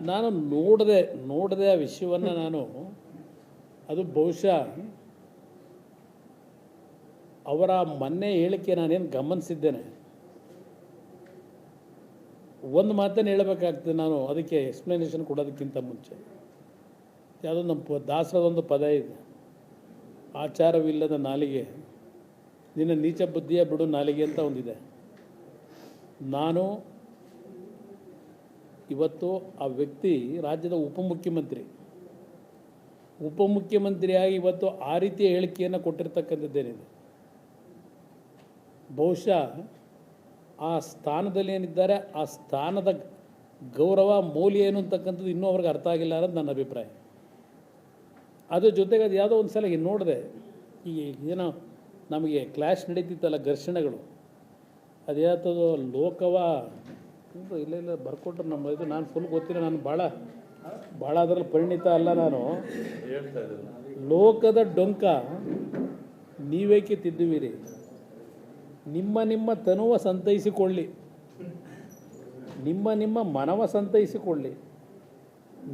ನಾನು ನೋಡದೆ ನೋಡದೆ ಆ ವಿಷಯವನ್ನು ನಾನು. ಅದು ಬಹುಶಃ ಅವರ ಮೊನ್ನೆ ಹೇಳಿಕೆ ನಾನೇನು ಗಮನಿಸಿದ್ದೇನೆ. ಒಂದು ಮಾತನ್ನು ಹೇಳಬೇಕಾಗ್ತದೆ ನಾನು, ಅದಕ್ಕೆ ಎಕ್ಸ್ಪ್ಲನೇಷನ್ ಕೊಡೋದಕ್ಕಿಂತ ಮುಂಚೆ. ಯಾವುದೋ ನಮ್ಮ ದಾಸರದೊಂದು ಪದ ಇದೆ. ಆಚಾರವಿಲ್ಲದ ನಾಲಿಗೆ. ನಿನ್ನ ನೀಚ ಬುದ್ಧಿಯ ಬಿಡು ನಾಲಿಗೆ ಅಂತ ಒಂದಿದೆ. ನಾನು ಇವತ್ತು ಆ ವ್ಯಕ್ತಿ ರಾಜ್ಯದ ಉಪಮುಖ್ಯಮಂತ್ರಿ. ಉಪಮುಖ್ಯಮಂತ್ರಿಯಾಗಿ ಇವತ್ತು ಆ ರೀತಿಯ ಹೇಳಿಕೆಯನ್ನು ಕೊಟ್ಟಿರ್ತಕ್ಕಂಥದ್ದೇನಿದೆ? ಬಹುಶಃ ಆ ಸ್ಥಾನದಲ್ಲಿ ಏನಿದ್ದಾರೆ, ಆ ಸ್ಥಾನದ ಗೌರವ, ಮೌಲ್ಯ ಏನು ಅಂತಕ್ಕಂಥದ್ದು ಇನ್ನೂ ಅವ್ರಿಗೆ ಅರ್ಥ ಆಗಿಲ್ಲ ಅನ್ನೋದು ನನ್ನ ಅಭಿಪ್ರಾಯ. ಅದ್ರ ಜೊತೆಗೆ ಅದು ಯಾವುದೋ ಒಂದು ಸಲ ನೋಡಿದೆ, ಈ ಏನೋ ನಮಗೆ ಕ್ಲಾಶ್ ನಡೀತಿತ್ತಲ್ಲ ಘರ್ಷಣೆಗಳು. ಅದು ಯಾತದು ಲೋಕವ ಇದು ಇಲ್ಲ ಇಲ್ಲ, ಬರ್ಕೊಟ್ರು ನಮ್ಮ ಇದು, ನಾನು ಫುಲ್ ಗೊತ್ತಿಲ್ಲ, ನಾನು ಭಾಳ ಭಾಳ ಅದರಲ್ಲಿ ಪರಿಣಿತ ಅಲ್ಲ ನಾನು. ಲೋಕದ ಡೊಂಕ, ನೀವೇಕೆ ತಿದ್ದುವಿರಿ ನಿಮ್ಮ ನಿಮ್ಮ ತನುವ ಸಂತೈಸಿಕೊಳ್ಳಿ. ನಿಮ್ಮ ನಿಮ್ಮ ಮನವ ಸಂತೈಸಿಕೊಳ್ಳಿ.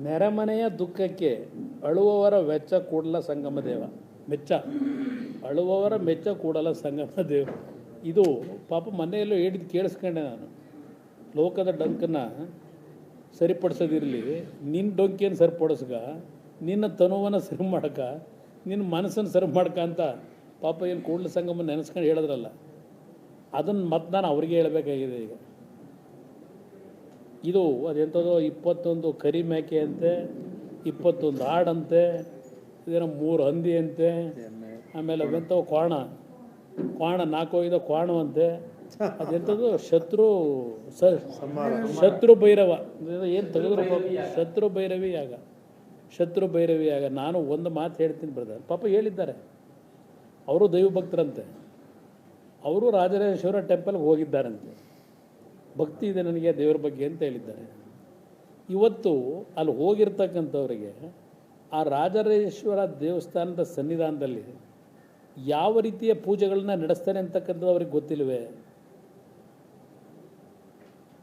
ನೆರೆಮನೆಯ ದುಃಖಕ್ಕೆ ಅಳುವವರ ವೆಚ್ಚ ಕೂಡಲ ಸಂಗಮ ದೇವ. ಮೆಚ್ಚ. ಅಳುವವರ ಮೆಚ್ಚ ಕೂಡಲ ಸಂಗಮ ದೇವ. ಇದು ಪಾಪ ಮನೆಯಲ್ಲೂ ಹೇಳಿದ್ದು ಕೇಳಿಸ್ಕೊಂಡೆ ನಾನು. ಲೋಕದ ಡಂಕನ್ನ ಸರಿಪಡಿಸೋದಿರಲಿ. ನಿನ್ನ ಡೊಂಕಿಯನ್ನು ಸರಿಪಡಿಸ್ಗ ನಿನ್ನ ತನುವನ್ನು ಸರಿ ಮಾಡಕ ನಿನ್ನ ಮನಸ್ಸನ್ನು ಸರಿ ಮಾಡ್ಕ ಅಂತ ಪಾಪ ಏನು ಕೂಡಲ ಸಂಗಮ ನೆನೆಸ್ಕೊಂಡು ಹೇಳಿದ್ರಲ್ಲ ಅದನ್ನು ಮತ್ತೆ ನಾನು ಅವ್ರಿಗೆ ಹೇಳಬೇಕಾಗಿದೆ ಈಗ. ಇದು ಅದೆಂಥದೋ ಇಪ್ಪತ್ತೊಂದು ಕರಿ ಮೇಕೆ ಅಂತೆ ಇಪ್ಪತ್ತೊಂದು ಆಡಂತೆ ಇದೇನೋ ಮೂರು ಹಂದಿ ಅಂತೆ ಆಮೇಲೆ ಅವೆಂಥವು ಕ್ವಾಣ ಕ್ವಾಣ ನಾಲ್ಕು ಐದು ಕ್ವಾಣವಂತೆ ಅದೆಂಥದ್ದು ಶತ್ರು ಸ ಶತ್ರು ಭೈರವ. ಏನು ತೆಗೆದ್ರು ಪಾಪ? ಶತ್ರು ಭೈರವಿ ಆಗ ಶತ್ರು ಭೈರವಿ ಆಗ ನಾನು ಒಂದು ಮಾತು ಹೇಳ್ತೀನಿ ಬ್ರದರ್ ಪಾಪ ಹೇಳಿದ್ದಾರೆ. ಅವರು ದೈವ ಭಕ್ತರಂತೆ ಅವರು ರಾಜರಾಜೇಶ್ವರ ಟೆಂಪಲ್ಗೆ ಹೋಗಿದ್ದಾರಂತೆ. ಭಕ್ತಿ ಇದೆ ನನಗೆ ದೇವರ ಬಗ್ಗೆ ಅಂತ ಹೇಳಿದ್ದಾರೆ. ಇವತ್ತು ಅಲ್ಲಿ ಹೋಗಿರ್ತಕ್ಕಂಥವ್ರಿಗೆ ಆ ರಾಜರಾಜೇಶ್ವರ ದೇವಸ್ಥಾನದ ಸನ್ನಿಧಾನದಲ್ಲಿ ಯಾವ ರೀತಿಯ ಪೂಜೆಗಳನ್ನ ನಡೆಸ್ತಾರೆ ಅಂತಕ್ಕಂಥದ್ದು ಅವ್ರಿಗೆ ಗೊತ್ತಿಲ್ವೇ?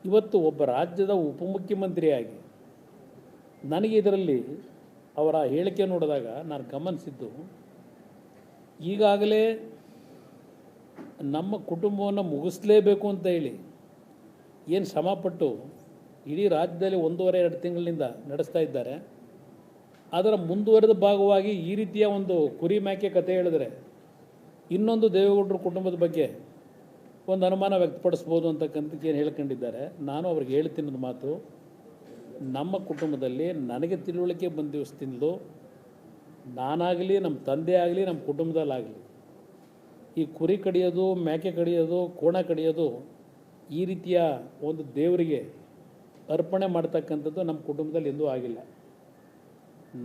ಇವತ್ತು ಒಬ್ಬ ರಾಜ್ಯದ ಉಪಮುಖ್ಯಮಂತ್ರಿಯಾಗಿ ನನಗೆ ಇದರಲ್ಲಿ ಅವರ ಹೇಳಿಕೆ ನೋಡಿದಾಗ ನಾನು ಗಮನಿಸಿದ್ದು, ಈಗಾಗಲೇ ನಮ್ಮ ಕುಟುಂಬವನ್ನು ಮುಗಿಸ್ಲೇಬೇಕು ಅಂತ ಹೇಳಿ ಏನು ಶ್ರಮಪಟ್ಟು ಇಡೀ ರಾಜ್ಯದಲ್ಲಿ ಒಂದೂವರೆ, ಎರಡು ತಿಂಗಳಿನಿಂದ ನಡೆಸ್ತಾ ಇದ್ದಾರೆ. ಅದರ ಮುಂದುವರೆದ ಭಾಗವಾಗಿ ಈ ರೀತಿಯ ಒಂದು ಕುರಿ ಮ್ಯಾಕೆ ಕತೆ ಹೇಳಿದ್ರೆ ಇನ್ನೊಂದು ದೇವೇಗೌಡರ ಕುಟುಂಬದ ಬಗ್ಗೆ ಒಂದು ಅನುಮಾನ ವ್ಯಕ್ತಪಡಿಸ್ಬೋದು ಅಂತಕ್ಕಂಥದ್ದು ಏನು ಹೇಳ್ಕೊಂಡಿದ್ದಾರೆ. ನಾನು ಅವ್ರಿಗೆ ಹೇಳ್ತೀನಿ ಮಾತು, ನಮ್ಮ ಕುಟುಂಬದಲ್ಲಿ ನನಗೆ ತಿಳುವಳಿಕೆ ಬಂದ ದಿವಸದಿಂದಲೂ ನಾನಾಗಲಿ, ನಮ್ಮ ತಂದೆ ಆಗಲಿ, ನಮ್ಮ ಕುಟುಂಬದಲ್ಲಾಗಲಿ, ಈ ಕುರಿ ಕಡಿಯೋದು, ಮೇಕೆ ಕಡಿಯೋದು, ಕೋಣ ಕಡಿಯೋದು ಈ ರೀತಿಯ ಒಂದು ದೇವರಿಗೆ ಅರ್ಪಣೆ ಮಾಡ್ತಕ್ಕಂಥದ್ದು ನಮ್ಮ ಕುಟುಂಬದಲ್ಲಿ ಎಂದೂ ಆಗಿಲ್ಲ.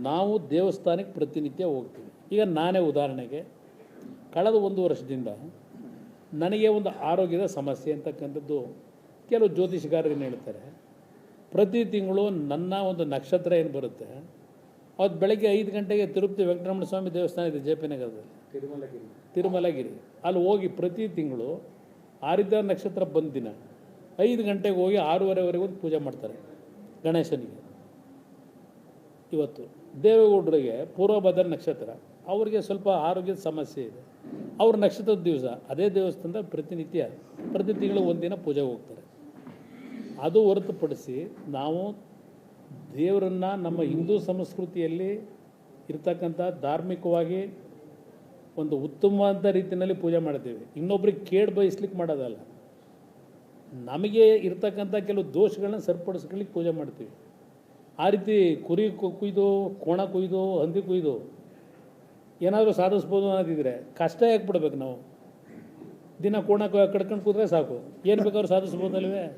ನಾವು ದೇವಸ್ಥಾನಕ್ಕೆ ಪ್ರತಿನಿತ್ಯ ಹೋಗ್ತೀವಿ. ಈಗ ನಾನೇ ಉದಾಹರಣೆಗೆ, ಕಳೆದ ಒಂದು ವರ್ಷದಿಂದ ನನಗೆ ಒಂದು ಆರೋಗ್ಯದ ಸಮಸ್ಯೆ ಅಂತಕ್ಕಂಥದ್ದು ಕೆಲವು ಜ್ಯೋತಿಷಗಾರರು ಏನು ಹೇಳ್ತಾರೆ ಪ್ರತಿ ತಿಂಗಳು ನನ್ನ ಒಂದು ನಕ್ಷತ್ರ ಏನು ಬರುತ್ತೆ? ಅವತ್ತು ಬೆಳಗ್ಗೆ ಐದು ಗಂಟೆಗೆ ತಿರುಪತಿ ವೆಂಕಟರಮಣ ಸ್ವಾಮಿ ದೇವಸ್ಥಾನ ಇದೆ ಜೆ ಪಿ ನಗರದಲ್ಲಿ. ತಿರುಮಲಗಿರಿ. ತಿರುಮಲಗಿರಿ. ಅಲ್ಲಿ ಹೋಗಿ ಪ್ರತಿ ತಿಂಗಳು ಆರಿದ್ರ ನಕ್ಷತ್ರ ಬಂದ ದಿನ ಐದು ಗಂಟೆಗೆ ಹೋಗಿ ಆರೂವರೆವರೆಗೂ ಒಂದು ಪೂಜೆ ಮಾಡ್ತಾರೆ ಗಣೇಶನಿಗೆ. ಇವತ್ತು ದೇವೇಗೌಡರಿಗೆ ಪೂರ್ವಭದ್ರ ನಕ್ಷತ್ರ ಅವರಿಗೆ ಸ್ವಲ್ಪ ಆರೋಗ್ಯದ ಸಮಸ್ಯೆ ಇದೆ. ಅವ್ರ ನಕ್ಷತ್ರದ ದಿವಸ, ಅದೇ ದೇವಸ್ಥಾನದ ಪ್ರತಿನಿತ್ಯ, ಪ್ರತಿ ತಿಂಗಳು ಒಂದಿನ ಪೂಜೆಗೆ ಹೋಗ್ತಾರೆ. ಅದು ಹೊರತುಪಡಿಸಿ ನಾವು ದೇವರನ್ನು ನಮ್ಮ ಹಿಂದೂ ಸಂಸ್ಕೃತಿಯಲ್ಲಿ ಇರ್ತಕ್ಕಂಥ ಧಾರ್ಮಿಕವಾಗಿ ಒಂದು ಉತ್ತಮವಾದ ರೀತಿಯಲ್ಲಿ ಪೂಜೆ ಮಾಡ್ತೀವಿ. ಇನ್ನೊಬ್ರಿಗೆ ಕೇಡು ಬಯಸ್ಲಿಕ್ಕೆ ಮಾಡೋದಲ್ಲ. ನಮಗೆ ಇರ್ತಕ್ಕಂಥ ಕೆಲವು ದೋಷಗಳನ್ನ ಸರಿಪಡಿಸ್ಕೊಳ್ಳಿಕ್ಕೆ ಪೂಜೆ ಮಾಡ್ತೀವಿ. ಆ ರೀತಿ ಕುರಿ ಕುಯ್ದು, ಕೋಣ ಕುಯ್ದು, ಹಂದಿ ಕುಯ್ದು ಏನಾದರೂ ಸಾಧಿಸ್ಬೋದು ಅನ್ನೋದಿದ್ರೆ ಕಷ್ಟ ಯಾಕೆ ಬಿಡ್ಬೇಕು ನಾವು. ದಿನ ಕೋಣ ಕಡ್ಕೊಂಡು ಕೂತ್ರೆ ಸಾಕು. ಏನು ಬೇಕಾದ್ರೂ ಸಾಧಿಸ್ಬೋದಲ್ವೇ?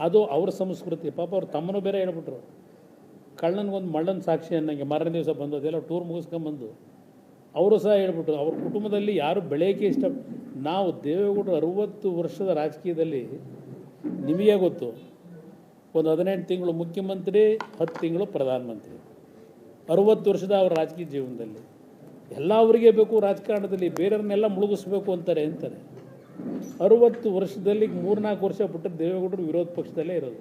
ಅದು ಅವ್ರ ಸಂಸ್ಕೃತಿ. ಪಾಪ ಅವ್ರ ತಮ್ಮನೂ ಬೇರೆ ಹೇಳ್ಬಿಟ್ರು. ಕಳ್ಳನಿಗೊಂದು ಮಳ್ಳನ ಸಾಕ್ಷಿ ಅನ್ನಂಗೆ ಮಾರನೇ ದಿವಸ ಬಂದು ಅದೆಲ್ಲ ಟೂರ್ ಮುಗಿಸ್ಕೊಂಬಂದು. ಅವರು ಸಹ ಹೇಳ್ಬಿಟ್ರು, ಅವ್ರ ಕುಟುಂಬದಲ್ಲಿ ಯಾರು ಬೆಳೆಯೋಕ್ಕೆ ಇಷ್ಟ ನಾವು ದೇವೇಗೌಡರು ಅರುವತ್ತು ವರ್ಷದ ರಾಜಕೀಯದಲ್ಲಿ ನಿಮಗೆ ಗೊತ್ತು. ಒಂದು ಹದಿನೆಂಟು ತಿಂಗಳು ಮುಖ್ಯಮಂತ್ರಿ, ಹತ್ತು ತಿಂಗಳು ಪ್ರಧಾನಮಂತ್ರಿ. ಅರುವತ್ತು ವರ್ಷದ ಅವರ ರಾಜಕೀಯ ಜೀವನದಲ್ಲಿ. ಎಲ್ಲ ಅವರಿಗೆ ಬೇಕು, ರಾಜಕಾರಣದಲ್ಲಿ ಬೇರೆಯವ್ರನ್ನೆಲ್ಲ ಮುಳುಗಿಸ್ಬೇಕು ಅಂತಾರೆ ಅಂತಾರೆ. ಅರುವತ್ತು ವರ್ಷದಲ್ಲಿ ಮೂರ್ನಾಲ್ಕು ವರ್ಷ ಬಿಟ್ಟರೆ ದೇವೇಗೌಡರು ವಿರೋಧ ಪಕ್ಷದಲ್ಲೇ ಇರೋದು.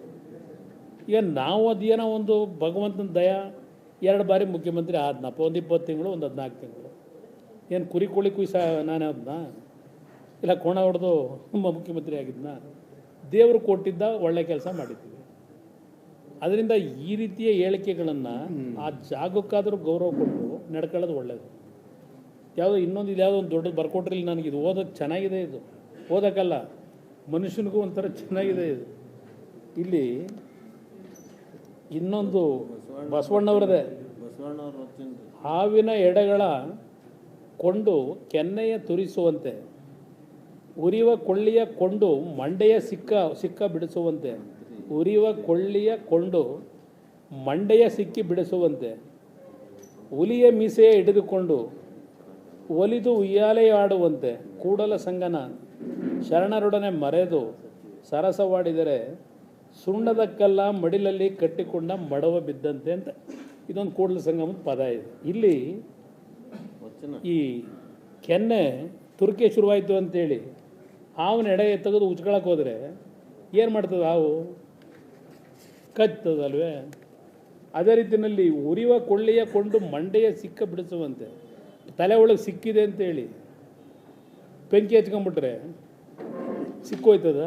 ಈಗ ನಾವು ಅದೇನೋ ಒಂದು ಭಗವಂತನ ದಯ, ಎರಡು ಬಾರಿ ಮುಖ್ಯಮಂತ್ರಿ ಆದ್ನಪ್ಪ, ಒಂದು ಇಪ್ಪತ್ತು ತಿಂಗಳು, ಒಂದು ಹದಿನಾಲ್ಕು ತಿಂಗಳು. ಏನು ಕುರಿ ಕೋಳಿ ಕುಯ್ಸ ನಾನು ಅದನ್ನ ಇಲ್ಲ ಕೋಣ ಹೊಡೆದು ಮುಖ್ಯಮಂತ್ರಿ ಆಗಿದ್ನ? ದೇವರು ಕೊಟ್ಟಿದ್ದ ಒಳ್ಳೆ ಕೆಲಸ ಮಾಡಿದ್ದೀವಿ. ಅದರಿಂದ ಈ ರೀತಿಯ ಹೇಳಿಕೆಗಳನ್ನು ಆ ಜಾಗಕ್ಕಾದರೂ ಗೌರವ ಕೊಟ್ಟು ನಡ್ಕೊಳ್ಳೋದು ಒಳ್ಳೆಯದು ಯಾವುದೋ ಇನ್ನೊಂದು ಇದು ಯಾವುದೋ ಒಂದು ದೊಡ್ಡದು ಬರ್ಕೊಟ್ರಿಲ್ಲ ನನಗೆ ಇದು. ಓದೋಕ್ಕೆ ಚೆನ್ನಾಗಿದೆ ಇದು. ಓದೋಕ್ಕಲ್ಲ ಮನುಷ್ಯನಿಗೂ ಒಂಥರ ಚೆನ್ನಾಗಿದೆ ಇದು. ಇಲ್ಲಿ ಇನ್ನೊಂದು ಬಸವಣ್ಣವ್ರದೇ. ಹಾವಿನ ಎಡೆಗಳ ಕೊಂಡು ಕೆನ್ನೆಯ ತುರಿಸುವಂತೆ ಉರಿಯುವ ಕೊಳ್ಳಿಯ ಕೊಂಡು ಮಂಡೆಯ ಸಿಕ್ಕ ಸಿಕ್ಕ ಬಿಡಿಸುವಂತೆ. ಉರಿಯುವ ಕೊಳ್ಳಿಯ ಕೊಂಡು ಮಂಡೆಯ ಸಿಕ್ಕಿ ಬಿಡಿಸುವಂತೆ ಹುಲಿಯ ಮೀಸೆಯ ಹಿಡಿದುಕೊಂಡು ಒಲಿದು ಉಯ್ಯಾಲೆಯಾಡುವಂತೆ ಕೂಡಲ ಸಂಗನ ಶರಣರೊಡನೆ ಮರೆದು ಸರಸವಾಡಿದರೆ ಸುಣ್ಣದ ಕಲ್ಲ ಮಡಿಲಲ್ಲಿ ಕಟ್ಟಿಕೊಂಡ ಮಡವ ಬಿದ್ದಂತೆ ಅಂತ ಇದೊಂದು ಕೂಡಲ ಸಂಗಮದ ಪದ ಇದೆ. ಇಲ್ಲಿ ಈ ಕೆನ್ನೆ ತುರ್ಕೆ ಶುರುವಾಯಿತು ಅಂತೇಳಿ ಹಾವು ಎಡೆ ತೆಗೆದು ಉಚ್ಕೊಳಕ್ಕೆ ಹೋದರೆ ಏನು ಮಾಡ್ತದೆ ಹಾವು? ಕಚ್ಚದಲ್ವೇ ಅದೇ ರೀತಿಯಲ್ಲಿ ಉರಿವ ಕೊಳ್ಳೆಯ ಕೊಂಡು ಮಂಡೆಯ ಸಿಕ್ಕ ಬಿಡಿಸುವಂತೆ. ತಲೆ ಒಳಗೆ ಸಿಕ್ಕಿದೆ ಅಂತೇಳಿ ಬೆಂಕಿ ಹಚ್ಕೊಂಬಿಟ್ರೆ ಸಿಕ್ಕೋಯ್ತದ?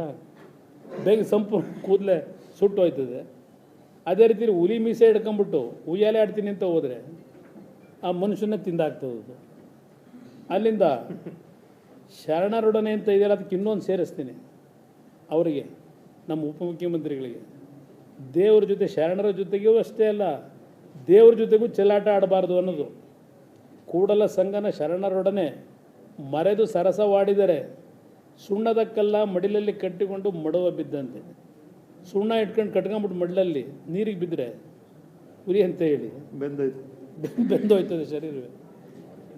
ಬೆಂಕಿ ಸಂಪೂರ್ಣ ಕೂದಲೇ ಸುಟ್ಟು ಹೋಯ್ತದೆ ಅದೇ ರೀತಿಯಲ್ಲಿ ಹುಲಿ ಮೀಸೆ ಹಿಡ್ಕೊಂಬಿಟ್ಟು ಉಯ್ಯಾಲೆ ಆಡ್ತೀನಿ ಅಂತ ಹೋದರೆ ಆ ಮನುಷ್ಯನ ತಿಂದಾಗ್ತದದು. ಅಲ್ಲಿಂದ ಶರಣರೊಡನೆ ಅಂತ ಇದೆಯಲ್ಲ, ಅದಕ್ಕೆ ಇನ್ನೊಂದು ಸೇರಿಸ್ತೀನಿ. ಅವರಿಗೆ, ನಮ್ಮ ಉಪಮುಖ್ಯಮಂತ್ರಿಗಳಿಗೆ. ದೇವ್ರ ಜೊತೆ ಶರಣರ ಜೊತೆಗೂ ಅಷ್ಟೇ ಅಲ್ಲ ದೇವ್ರ ಜೊತೆಗೂ ಚೆಲ್ಲಾಟ ಆಡಬಾರ್ದು ಅನ್ನೋದು. ಕೂಡಲ ಸಂಗನ ಶರಣರೊಡನೆ ಮರೆದು ಸರಸವಾಡಿದರೆ ಸುಣ್ಣದ ಕಲ್ಲ ಮಡಿಲಲ್ಲಿ ಕಟ್ಟಿಕೊಂಡು ಮಡುವ ಬಿದ್ದಂತೆ. ಸುಣ್ಣ ಇಟ್ಕೊಂಡು ಕಟ್ಕೊಂಬಿಟ್ಟು ಮಡಲಲ್ಲಿ ನೀರಿಗೆ ಬಿದ್ದರೆ ಉರಿ ಅಂತ ಹೇಳಿ. ಬೆಂದೋಯ್ತು. ಬೆಂದೋಯ್ತದೆ ಶರೀರವೇ.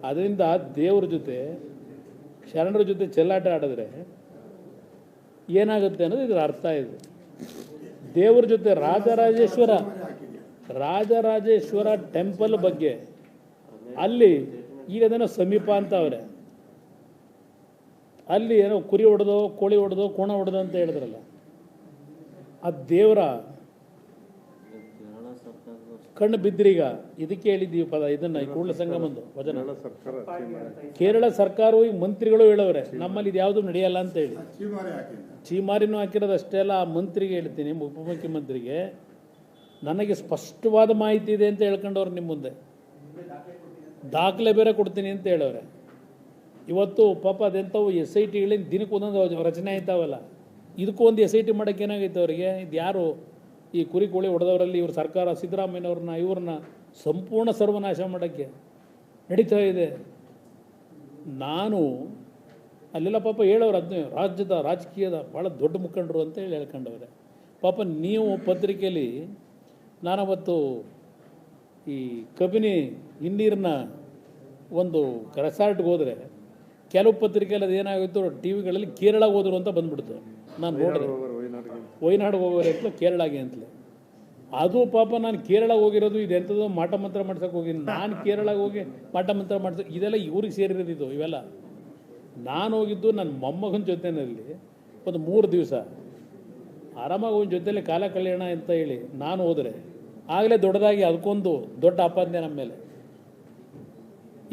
ಅದರಿಂದ ದೇವ್ರ ಜೊತೆ ಶರಣರ ಜೊತೆ ಚೆಲ್ಲಾಟ ಆಡಿದ್ರೆ ಏನಾಗುತ್ತೆ ಅನ್ನೋದು ಇದರ ಅರ್ಥ ಇದು. ದೇವ್ರ ಜೊತೆ ರಾಜರಾಜೇಶ್ವರ ರಾಜರಾಜೇಶ್ವರ ಟೆಂಪಲ್ ಬಗ್ಗೆ. ಅಲ್ಲಿ ಈಗ ಅದೇನೋ ಸಮೀಪ ಅಂತ ಅವರೇ. ಅಲ್ಲಿ ಏನೋ ಕುರಿ ಹೊಡೆದೋ, ಕೋಳಿ ಹೊಡೆದೋ, ಕೋಣ ಹೊಡೆದೋ ಅಂತ ಹೇಳಿದ್ರಲ್ಲ. ಆ ದೇವರ ಕಣ್ಣು ಬಿದ್ದ್ರೀಗ ಇದಕ್ಕೆ ಹೇಳಿದ್ದೀವಿ ಪದ ಇದನ್ನ ಈ ಕೂಡಲ ಸಂಗಮಂದು ವಚನ ಕೇರಳ ಸರ್ಕಾರವು ಈಗ ಮಂತ್ರಿಗಳು ಹೇಳವ್ರೆ ನಮ್ಮಲ್ಲಿ ಇದು ಯಾವುದು ನಡೆಯಲ್ಲ ಅಂತ ಹೇಳಿ. ಚೀಮಾರಿನೂ ಹಾಕಿರೋದು ಅಷ್ಟೇ ಅಲ್ಲ ಆ ಮಂತ್ರಿಗೆ ಹೇಳ್ತೀನಿ ಉಪಮುಖ್ಯಮಂತ್ರಿಗೆ. ನನಗೆ ಸ್ಪಷ್ಟವಾದ ಮಾಹಿತಿ ಇದೆ ಅಂತ ಹೇಳ್ಕೊಂಡವ್ರು ನಿಮ್ಮ ಮುಂದೆ. ದಾಖಲೆ ಬೇರೆ ಕೊಡ್ತೀನಿ ಅಂತ ಹೇಳವ್ರೆ. ಇವತ್ತು ಪಾಪ ಅದೆಂಥವು ಎಸ್ ಐ ಟಿಗಳಿಂದ ದಿನಕ್ಕೆ ಒಂದೊಂದು ರಚನೆ ಆಯ್ತಾವಲ್ಲ. ಇದಕ್ಕೂ ಒಂದು ಎಸ್ ಐ ಟಿ ಮಾಡೋಕ್ಕೆ ಏನಾಗೈತೆ ಅವರಿಗೆ? ಇದು ಯಾರು ಈ ಕುರಿ ಕೋಳಿ ಹೊಡೆದವರಲ್ಲಿ ಇವರು ಸರ್ಕಾರ, ಸಿದ್ದರಾಮಯ್ಯನವ್ರನ್ನ, ಇವ್ರನ್ನ ಸಂಪೂರ್ಣ ಸರ್ವನಾಶ ಮಾಡೋಕ್ಕೆ ನಡೀತಾ ಇದೆ. ನಾನು ಅಲ್ಲೆಲ್ಲ ಪಾಪ ಹೇಳೋರು ಅದನ್ನೇ ರಾಜ್ಯದ ರಾಜಕೀಯದ ಭಾಳ ದೊಡ್ಡ ಮುಖಂಡರು ಅಂತ ಹೇಳಿ ಹೇಳ್ಕೊಂಡವ್ರೆ. ಪಾಪ ನೀವು ಪತ್ರಿಕೆಯಲ್ಲಿ ನಾನವತ್ತು ಈ ಕಬಿನಿ ಹಿನ್ನೀರಿನ ಒಂದು ರೆಸಾರ್ಟ್ಗೆ ಹೋದರೆ, ಕೆಲವು ಪತ್ರಿಕೆಯಲ್ಲಿ ಅದು ಏನಾಗಿತ್ತು ಟಿ ವಿಗಳಲ್ಲಿ ಕೇರಳ ಹೋದರು ಅಂತ ಬಂದ್ಬಿಡ್ತು ನಾನು ನೋಡಿದೆ. ವಯನಾಡು ಹೋಗೋರು ಅಂತಲೇ ಕೇರಳಗೆ ಅಂತಲೇ. ಅದು ಪಾಪ ನಾನು ಕೇರಳ ಹೋಗಿರೋದು ಇದೆಂಥದ್ದು ಮಾಟ ಮಂತ್ರ ಮಾಡ್ಸೋಕೆ ಹೋಗಿ, ನಾನು ಕೇರಳಗೆ ಹೋಗಿ ಮಾಟ ಮಂತ್ರ ಮಾಡ್ಸೋ, ಇದೆಲ್ಲ ಇವ್ರಿಗೆ ಸೇರಿರೋದು ಇದು, ಇವೆಲ್ಲ. ನಾನು ಹೋಗಿದ್ದು ನನ್ನ ಮೊಮ್ಮಗನ ಜೊತೆನಲ್ಲಿ ಒಂದು ಮೂರು ದಿವಸ. ಆರಾಮಾಗಿ ಒಂದು ಜೊತೆಯಲ್ಲಿ ಕಾಲ ಕಲ್ಯಾಣ ಅಂತ ಹೇಳಿ ನಾನು ಹೋದರೆ. ಆಗಲೇ ದೊಡ್ಡದಾಗಿ ಅದಕ್ಕೊಂದು ದೊಡ್ಡ ಆಪಾದನೆ ನಮ್ಮ ಮೇಲೆ.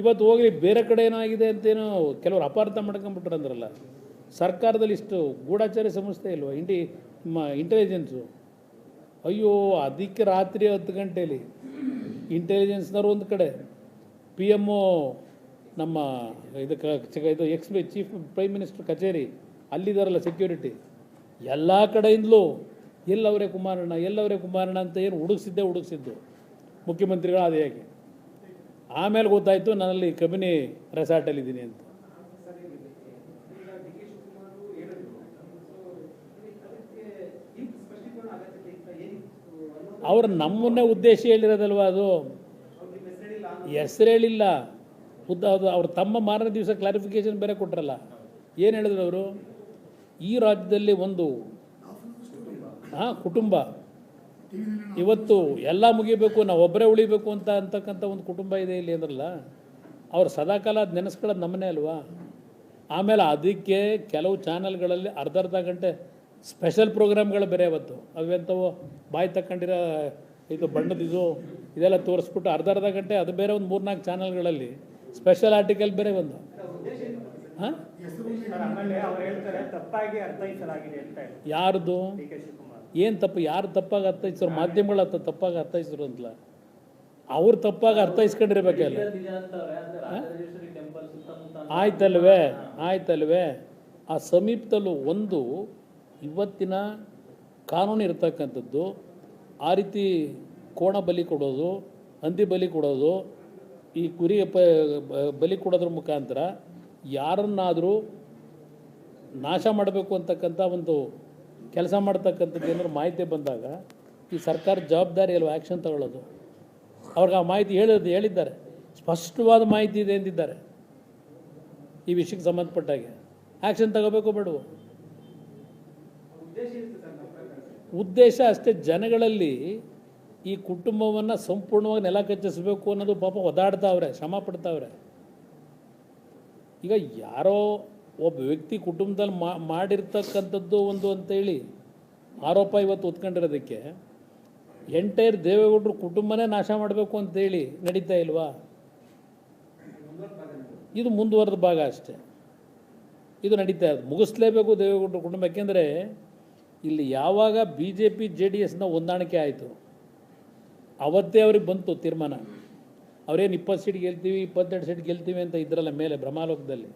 ಇವತ್ತು ಹೋಗಲಿ, ಬೇರೆ ಕಡೆ ಏನಾಗಿದೆ ಅಂತೇನೋ ಕೆಲವರು ಅಪಾರ್ಥ ಮಾಡ್ಕೊಂಬಿಟ್ರು ಅಂದ್ರಲ್ಲ ಸರ್ಕಾರದಲ್ಲಿ ಇಷ್ಟು ಗೂಢಾಚಾರ್ಯ ಸಂಸ್ಥೆ ಇಲ್ವ? ಇಂಡಿ ನಿಮ್ಮ ಇಂಟೆಲಿಜೆನ್ಸು ಅಯ್ಯೋ, ಅದಕ್ಕೆ ರಾತ್ರಿ ಹತ್ತು ಗಂಟೆಯಲ್ಲಿ ಇಂಟೆಲಿಜೆನ್ಸ್ನವ್ರು ಒಂದು ಕಡೆ. ಪಿ ಎಂ ಒ ನಮ್ಮ ಇದಕ್ಕೆ ಇದು ಎಕ್ಸ್ ಚೀಫ್ ಪ್ರೈಮ್ ಮಿನಿಸ್ಟರ್ ಕಚೇರಿ ಅಲ್ಲಿದ್ದಾರಲ್ಲ ಸೆಕ್ಯೂರಿಟಿ ಎಲ್ಲ ಕಡೆಯಿಂದಲೂ, ಎಲ್ಲವರೇ ಕುಮಾರಣ್ಣ ಎಲ್ಲವರೇ ಕುಮಾರಣ್ಣ ಅಂತ ಏನು ಹುಡುಗಿಸಿದ್ದೆ ಹುಡುಗಿಸಿದ್ದು ಮುಖ್ಯಮಂತ್ರಿಗಳು ಅದು ಹೇಗೆ? ಆಮೇಲೆ ಗೊತ್ತಾಯಿತು ನಾನಲ್ಲಿ ಕಬಿನಿ ರೆಸಾರ್ಟಲ್ಲಿದ್ದೀನಿ ಅಂತ. ಅವ್ರು ನಮ್ಮನ್ನೇ ಉದ್ದೇಶ ಹೇಳಿರೋದಲ್ವ ಅದು? ಹೆಸರು ಹೇಳಿಲ್ಲ. ಉದ್ದ ಅದು ಅವ್ರ ತಮ್ಮ ಮಾರನೇ ದಿವಸ ಕ್ಲಾರಿಫಿಕೇಶನ್ ಬೇರೆ ಕೊಟ್ರಲ್ಲ. ಏನು ಹೇಳಿದ್ರು ಅವರು? ಈ ರಾಜ್ಯದಲ್ಲಿ ಒಂದು ಹಾಂ, ಕುಟುಂಬ. ಇವತ್ತು ಎಲ್ಲ ಮುಗಿಬೇಕು, ನಾವು ಒಬ್ಬರೇ ಉಳಿಬೇಕು ಅಂತ ಅಂತಕ್ಕಂಥ ಒಂದು ಕುಟುಂಬ ಇದೆ ಇಲ್ಲಿ ಅಂದ್ರಲ್ಲ, ಅವ್ರು ಸದಾಕಾಲ ಅದು ನೆನೆಸ್ಕೊಳ್ಳೋದು ನಮ್ಮನೇ ಅಲ್ವಾ? ಆಮೇಲೆ ಅದಕ್ಕೆ ಕೆಲವು ಚಾನಲ್ಗಳಲ್ಲಿ ಅರ್ಧ ಅರ್ಧ ಗಂಟೆ ಸ್ಪೆಷಲ್ ಪ್ರೋಗ್ರಾಮ್ಗಳು ಬೇರೆ ಅವತ್ತು ಅವೆಂಥವು ಬಾಯಿ ತಕ್ಕೊಂಡಿರೋ ಇದು ಬಣ್ಣದ ಇದು ಇದೆಲ್ಲ ತೋರಿಸ್ಬಿಟ್ಟು ಅರ್ಧ ಅರ್ಧ ಗಂಟೆ ಅದು ಬೇರೆ ಒಂದು ಮೂರ್ನಾಲ್ಕು ಚಾನಲ್ಗಳಲ್ಲಿ ಸ್ಪೆಷಲ್ ಆರ್ಟಿಕಲ್ ಬೇರೆ ಒಂದು. ಹಾಂ? ಯಾರ್ದು? ಏನು ತಪ್ಪು? ಯಾರು ತಪ್ಪಾಗಿ ಅರ್ಥೈಸಿದ್ರು ಮಾಧ್ಯಮಗಳು ಅರ್ಥ ತಪ್ಪಾಗಿ ಅರ್ಥೈಸ್ರು ಅಂತಲ್ಲ. ಅವ್ರು ತಪ್ಪಾಗಿ ಅರ್ಥೈಸ್ಕೊಂಡಿರ್ಬೇಕಲ್ಲ ಆಯ್ತಲ್ವೇ? ಆಯ್ತಲ್ವೇ? ಆ ಸಮೀಪದಲ್ಲೂ ಒಂದು ಇವತ್ತಿನ ಕಾನೂನು ಇರತಕ್ಕಂಥದ್ದು ಆ ರೀತಿ ಕೋಣ ಬಲಿ ಕೊಡೋದು, ಹಂದಿ ಬಲಿ ಕೊಡೋದು, ಈ ಕುರಿ ಪ ಬಲಿ ಕೊಡೋದ್ರ ಮುಖಾಂತರ ಯಾರನ್ನಾದರೂ ನಾಶ ಮಾಡಬೇಕು ಅಂತಕ್ಕಂಥ ಒಂದು ಕೆಲಸ ಮಾಡ್ತಕ್ಕಂಥದ್ದು ಏನಾದ್ರು ಮಾಹಿತಿ ಬಂದಾಗ ಈ ಸರ್ಕಾರ ಜವಾಬ್ದಾರಿ ಅಲ್ವಾ ಆ್ಯಕ್ಷನ್ ತಗೊಳ್ಳೋದು? ಅವ್ರಿಗೆ ಆ ಮಾಹಿತಿ ಹೇಳೋದು, ಹೇಳಿದ್ದಾರೆ. ಸ್ಪಷ್ಟವಾದ ಮಾಹಿತಿ ಇದೆ ಎಂದಿದ್ದಾರೆ ಈ ವಿಷಯಕ್ಕೆ ಸಂಬಂಧಪಟ್ಟಾಗೆ. ಆ್ಯಕ್ಷನ್ ತಗೋಬೇಕು ಬೇಡವು ಉದ್ದೇಶ ಅಷ್ಟೇ, ಜನಗಳಲ್ಲಿ ಈ ಕುಟುಂಬವನ್ನು ಸಂಪೂರ್ಣವಾಗಿ ನೆಲ ಕಚ್ಚಿಸ್ಬೇಕು ಅನ್ನೋದು ಪಾಪ ಒದಾಡ್ತಾವ್ರೆ ಶ್ರಮ ಪಡ್ತಾವ್ರೆ. ಈಗ ಯಾರೋ ಒಬ್ಬ ವ್ಯಕ್ತಿ ಕುಟುಂಬದಲ್ಲಿ ಮಾಡಿರ್ತಕ್ಕಂಥದ್ದು ಒಂದು ಅಂತೇಳಿ ಆರೋಪ ಇವತ್ತು ಹೊತ್ಕೊಂಡಿರೋದಕ್ಕೆ, ಎಂಟೈರ್ ದೇವೇಗೌಡರು ಕುಟುಂಬನೇ ನಾಶ ಮಾಡಬೇಕು ಅಂತೇಳಿ ನಡೀತಾ ಇಲ್ವಾ? ಇದು ಮುಂದುವರೆದ ಭಾಗ ಅಷ್ಟೇ. ಇದು ನಡೀತಾ ಇರೋದು. ಮುಗಿಸ್ಲೇಬೇಕು ದೇವೇಗೌಡರು ಕುಟುಂಬ ಯಾಕೆಂದರೆ ಇಲ್ಲಿ ಯಾವಾಗ B J P J D ಎಸ್ನ ಹೊಂದಾಣಿಕೆ ಆಯಿತು, ಅವತ್ತೇ ಅವ್ರಿಗೆ ಬಂತು ತೀರ್ಮಾನ. ಅವರೇನು ಇಪ್ಪತ್ತು ಸೀಟ್ ಗೆಲ್ತೀವಿ, ಇಪ್ಪತ್ತೆರಡು ಸೀಟ್ ಗೆಲ್ತೀವಿ ಅಂತ ಇದ್ರಲ್ಲ ಮೇಲೆ ಬ್ರಹ್ಮಾಲೋಕದಲ್ಲಿ.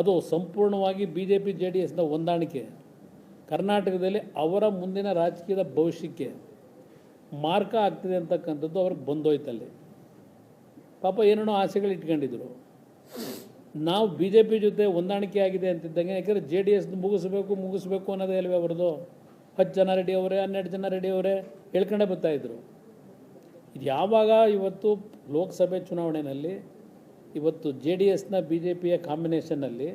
ಅದು ಸಂಪೂರ್ಣವಾಗಿ B J P J D ಎಸ್ನ ಹೊಂದಾಣಿಕೆ. ಕರ್ನಾಟಕದಲ್ಲಿ ಅವರ ಮುಂದಿನ ರಾಜಕೀಯದ ಭವಿಷ್ಯಕ್ಕೆ ಮಾರ್ಕ ಆಗ್ತಿದೆ ಅಂತಕ್ಕಂಥದ್ದು ಅವ್ರಿಗೆ ಬಂದೋಯ್ತಲ್ಲಿ. ಪಾಪ ಏನೇನೋ ಆಸೆಗಳು ಇಟ್ಕೊಂಡಿದ್ರು ನಾವು ಬಿ ಜೆ ಪಿ ಜೊತೆ ಹೊಂದಾಣಿಕೆ ಆಗಿದೆ ಅಂತಿದ್ದಂಗೆ, ಯಾಕಂದರೆ ಜೆ ಡಿ ಎಸ್ ಮುಗಿಸ್ಬೇಕು ಮುಗಿಸ್ಬೇಕು ಅನ್ನೋದೇ ಅಲ್ವೇ ಅವ್ರದ್ದು. ಹತ್ತು ಜನ ರೆಡಿ ಅವರೇ, ಹನ್ನೆರಡು ಜನ ರೆಡಿ ಅವರೇ ಹೇಳ್ಕೊಂಡೇ ಬರ್ತಾಯಿದ್ರು ಇದು ಯಾವಾಗ ಇವತ್ತು ಲೋಕಸಭೆ ಚುನಾವಣೆಯಲ್ಲಿ ಇವತ್ತು ಜೆ ಡಿ ಎಸ್ನ ಬಿ ಜೆ ಪಿಯ ಕಾಂಬಿನೇಷನ್ನಲ್ಲಿ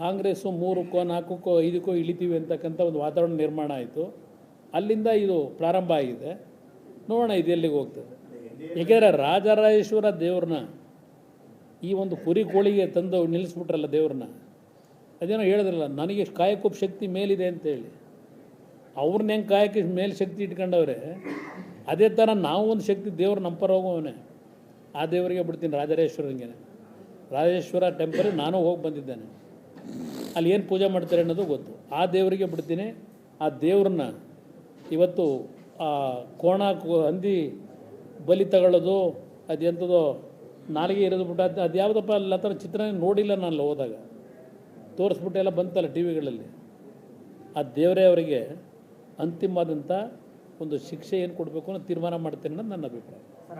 ಕಾಂಗ್ರೆಸ್ಸು ಮೂರಕ್ಕೋ, ನಾಲ್ಕಕ್ಕೋ, ಐದಕ್ಕೋ ಇಳಿತೀವಿ ಅಂತಕ್ಕಂಥ ಒಂದು ವಾತಾವರಣ ನಿರ್ಮಾಣ ಆಯಿತು. ಅಲ್ಲಿಂದ ಇದು ಪ್ರಾರಂಭ ಆಗಿದೆ. ನೋಡೋಣ ಇದು ಎಲ್ಲಿಗೆ ಹೋಗ್ತದೆ. ಏಕೆಂದರೆ ರಾಜರಾಜೇಶ್ವರ ದೇವ್ರನ್ನ ಈ ಒಂದು ಕುರಿ ಕೋಳಿಗೆ ತಂದು ನಿಲ್ಲಿಸ್ಬಿಟ್ರಲ್ಲ ದೇವ್ರನ್ನ? ಅದೇನೋ ಹೇಳಿದ್ರಲ್ಲ, ನನಗೆ ಕಾಯಕೋಪ ಶಕ್ತಿ ಮೇಲಿದೆ ಅಂತೇಳಿ. ಅವ್ರನ್ನ ಹೆಂಗೆ ಕಾಯಕ್ಕೆ ಮೇಲೆ ಶಕ್ತಿ ಇಟ್ಕೊಂಡವ್ರೆ? ಅದೇ ಥರ ನಾವು ಒಂದು ಶಕ್ತಿ ದೇವ್ರ ನಂಪರ ಹೋಗೋವನೆ. ಆ ದೇವರಿಗೆ ಬಿಡ್ತೀನಿ ರಾಜರೇಶ್ವರಂಗೆ ರಾಜೇಶ್ವರ ಟೆಂಪಲ್ ನಾನು ಹೋಗಿ ಬಂದಿದ್ದೇನೆ. ಅಲ್ಲಿ ಏನು ಪೂಜೆ ಮಾಡ್ತಾರೆ ಅನ್ನೋದು ಗೊತ್ತು. ಆ ದೇವರಿಗೆ ಬಿಡ್ತೀನಿ. ಆ ದೇವ್ರನ್ನ ಇವತ್ತು, ಆ ಕೋಣ ಹಂದಿ ಬಲಿ ತಗೊಳ್ಳೋದು, ಅದು ಎಂಥದೋ ನಾಲಿಗೆ ಇರೋದು ಬಿಟ್ಟು ಅದು ಅದು ಯಾವುದಪ್ಪ ಅಲ್ಲಿ ಆ ಥರ ಚಿತ್ರ ನೋಡಿಲ್ಲ ನಾನು ಹೋದಾಗ. ತೋರಿಸ್ಬಿಟ್ಟು ಎಲ್ಲ ಬಂತಲ್ಲ ಟಿ ವಿಗಳಲ್ಲಿ. ಆ ದೇವರೇ ಅವರಿಗೆ ಅಂತಿಮವಾದಂಥ ಒಂದು ಶಿಕ್ಷೆ ಏನು ಕೊಡಬೇಕು ಅನ್ನೋ ತೀರ್ಮಾನ ಮಾಡ್ತೇನೆ ಅನ್ನೋದು ನನ್ನ ಅಭಿಪ್ರಾಯ.